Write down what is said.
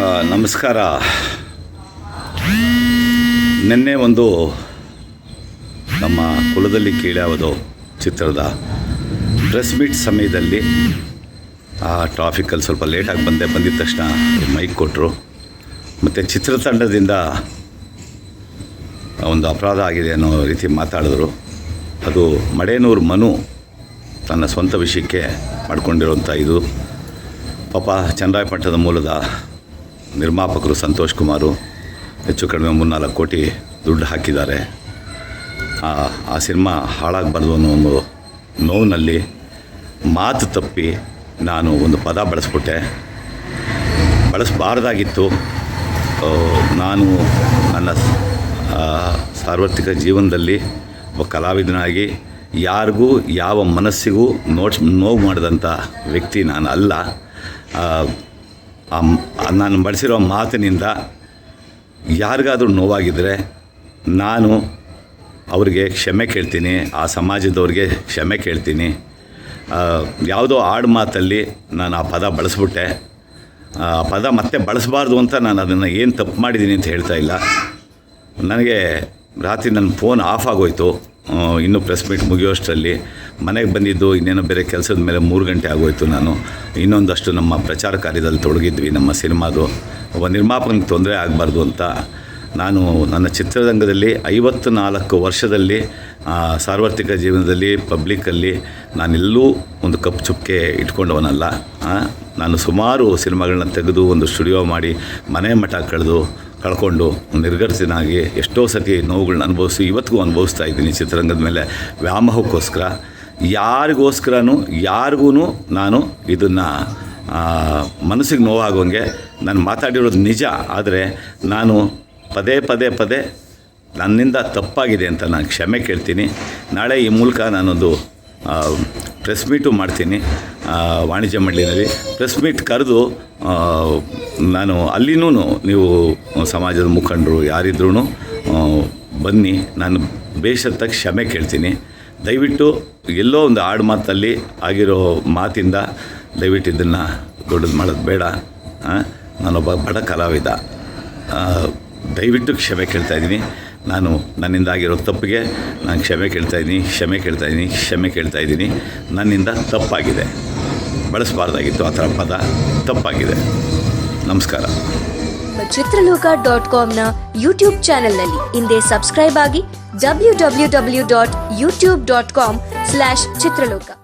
ನಮಸ್ಕಾರ. ನಿನ್ನೆ ಒಂದು ನಮ್ಮ ಕುಲದಲ್ಲಿ ಕೀಳ್ಯಾವುದು ಚಿತ್ರದ ಪ್ರೆಸ್ ಮೀಟ್ ಸಮಯದಲ್ಲಿ, ಆ ಟ್ರಾಫಿಕಲ್ಲಿ ಸ್ವಲ್ಪ ಲೇಟಾಗಿ ಬಂದೆ. ಬಂದಿದ ತಕ್ಷಣ ಮೈಕ್ ಕೊಟ್ಟರು ಮತ್ತು ಚಿತ್ರತಂಡದಿಂದ ಒಂದು ಅಪರಾಧ ಆಗಿದೆ ಅನ್ನೋ ರೀತಿ ಮಾತಾಡಿದ್ರು. ಅದು ಮಡೇನೂರು ಮನು ತನ್ನ ಸ್ವಂತ ವಿಷಯಕ್ಕೆ ಮಾಡಿಕೊಂಡಿರುವಂಥ ಇದು. ಪಾಪ ಚನ್ನರಾಯಪಟ್ಟಣದ ಮೂಲದ ನಿರ್ಮಾಪಕರು ಸಂತೋಷ್ ಕುಮಾರು, ಹೆಚ್ಚು ಕಡಿಮೆ ಮೂರ್ನಾಲ್ಕು ಕೋಟಿ ದುಡ್ಡು ಹಾಕಿದ್ದಾರೆ. ಆ ಸಿನಿಮಾ ಹಾಳಾಗಬಾರ್ದು ಅನ್ನೋ ಒಂದು ನೋವಿನಲ್ಲಿ ಮಾತು ತಪ್ಪಿ ನಾನು ಒಂದು ಪದ ಬಳಸ್ಬಿಟ್ಟೆ. ಬಳಸಬಾರ್ದಾಗಿತ್ತು. ನಾನು ನನ್ನ ಸಾರ್ವತ್ರಿಕ ಜೀವನದಲ್ಲಿ ಒಬ್ಬ ಕಲಾವಿದನಾಗಿ ಯಾರಿಗೂ ಯಾವ ಮನಸ್ಸಿಗೂ ನೋಟ್ಸ್ ನೋವು ಮಾಡಿದಂಥ ವ್ಯಕ್ತಿ ನಾನು ಅಲ್ಲ ನಾನು ಬಳಸಿರೋ ಮಾತಿನಿಂದ ಯಾರಿಗಾದರೂ ನೋವಾಗಿದ್ದರೆ ನಾನು ಅವ್ರಿಗೆ ಕ್ಷಮೆ ಕೇಳ್ತೀನಿ, ಆ ಸಮಾಜದವ್ರಿಗೆ ಕ್ಷಮೆ ಕೇಳ್ತೀನಿ. ಯಾವುದೋ ಆಡು ಮಾತಲ್ಲಿ ನಾನು ಆ ಪದ ಬಳಸ್ಬಿಟ್ಟೆ. ಆ ಪದ ಮತ್ತೆ ಬಳಸಬಾರ್ದು ಅಂತ ನಾನು ಅದನ್ನು ಏನು ತಪ್ಪು ಮಾಡಿದ್ದೀನಿ ಅಂತ ಹೇಳ್ತಾ ಇಲ್ಲ. ನನಗೆ ರಾತ್ರಿ ನನ್ನ ಫೋನ್ ಆಫ್ ಆಗೋಯ್ತು. ಇನ್ನೂ ಪ್ರೆಸ್ ಮೀಟ್ ಮುಗಿಯೋಷ್ಟರಲ್ಲಿ ಮನೆಗೆ ಬಂದಿದ್ದು ಇನ್ನೇನೋ ಬೇರೆ ಕೆಲಸದ ಮೇಲೆ ಮೂರು ಗಂಟೆ ಆಗೋಯ್ತು ನಾನು. ಇನ್ನೊಂದಷ್ಟು ನಮ್ಮ ಪ್ರಚಾರ ಕಾರ್ಯದಲ್ಲಿ ತೊಡಗಿದ್ವಿ, ನಮ್ಮ ಸಿನಿಮಾದು. ಒಬ್ಬ ನಿರ್ಮಾಪಕನಿಗೆ ತೊಂದರೆ ಆಗಬಾರ್ದು ಅಂತ ನಾನು ನನ್ನ ಚಿತ್ರರಂಗದಲ್ಲಿ ಐವತ್ತು ನಾಲ್ಕು ವರ್ಷದಲ್ಲಿ ಸಾರ್ವತ್ರಿಕ ಜೀವನದಲ್ಲಿ ಪಬ್ಲಿಕ್ಕಲ್ಲಿ ನಾನೆಲ್ಲೂ ಒಂದು ಕಪ್ಪು ಚುಕ್ಕೆ ಇಟ್ಕೊಂಡವನಲ್ಲ. ನಾನು ಸುಮಾರು ಸಿನಿಮಾಗಳನ್ನ ತೆಗೆದು ಒಂದು ಸ್ಟುಡಿಯೋ ಮಾಡಿ ಮನೆ ಮಠ ಕಳೆದು ಕಳ್ಕೊಂಡು ನಿರ್ಗತಿನಾಗಿ ಎಷ್ಟೋ ಸತಿ ನೋವುಗಳನ್ನ ಅನುಭವಿಸಿ ಇವತ್ತಿಗೂ ಅನುಭವಿಸ್ತಾ ಇದ್ದೀನಿ ಚಿತ್ರರಂಗದ ಮೇಲೆ ವ್ಯಾಮೋಹಕ್ಕೋಸ್ಕರ. ಯಾರಿಗೋಸ್ಕರನೂ ಯಾರಿಗೂ ನಾನು ಇದನ್ನು ಮನಸ್ಸಿಗೆ ನೋವಾಗೋಂಗೆ ನಾನು ಮಾತಾಡಿರೋದು ನಿಜ, ಆದರೆ ನಾನು ಪದೇ ಪದೇ ಪದೇ ನನ್ನಿಂದ ತಪ್ಪಾಗಿದೆ ಅಂತ ನಾನು ಕ್ಷಮೆ ಕೇಳ್ತೀನಿ. ನಾಳೆ ಈ ಮೂಲಕ ನಾನೊಂದು ಪ್ರೆಸ್ ಮೀಟು ಮಾಡ್ತೀನಿ ವಾಣಿಜ್ಯ ಮಂಡಳಿನಲ್ಲಿ. ಪ್ರೆಸ್ ಮೀಟ್ ಕರೆದು ನಾನು ಅಲ್ಲಿನೂ ನೀವು ಸಮಾಜದ ಮುಖಂಡರು ಯಾರಿದ್ರೂ ಬನ್ನಿ, ನಾನು ಬೇಷತ್ತ ಕ್ಷಮೆ ಕೇಳ್ತೀನಿ. ದಯವಿಟ್ಟು ಎಲ್ಲೋ ಒಂದು ಆಡು ಮಾತಲ್ಲಿ ಆಗಿರೋ ಮಾತಿಂದ ದಯವಿಟ್ಟು ಇದನ್ನು ದೊಡ್ಡದು ಮಾಡೋದು ಬೇಡ. ನಾನೊಬ್ಬ ಬಡ ಕಲಾವಿದ. ದಯವಿಟ್ಟು ಕ್ಷಮೆ ಕೇಳ್ತಾ ಇದ್ದೀನಿ. ನಾನು ನನ್ನಿಂದಾಗಿರೋ ತಪ್ಪಿಗೆ ನಾನು ಕ್ಷಮೆ ಕೇಳ್ತಾ ಇದ್ದೀನಿ, ಕ್ಷಮೆ ಕೇಳ್ತಾ ಇದ್ದೀನಿ, ಕ್ಷಮೆ ಕೇಳ್ತಾ ಇದ್ದೀನಿ. ನನ್ನಿಂದ ತಪ್ಪಾಗಿದೆ. ಬಳಸಬಾರ್ದಾಗಿತ್ತು ಆ ಥರ ಪದ. ತಪ್ಪಾಗಿದೆ. ನಮಸ್ಕಾರ. ಚಿತ್ರಲೋಕ ಡಾಟ್ ಕಾಮ್ನ ಯೂಟ್ಯೂಬ್ ಚಾನೆಲ್ನಲ್ಲಿ ಹಿಂದೆ ಸಬ್ಸ್ಕ್ರೈಬ್ ಆಗಿ W W W dot YouTube dot com slash Chitraloka.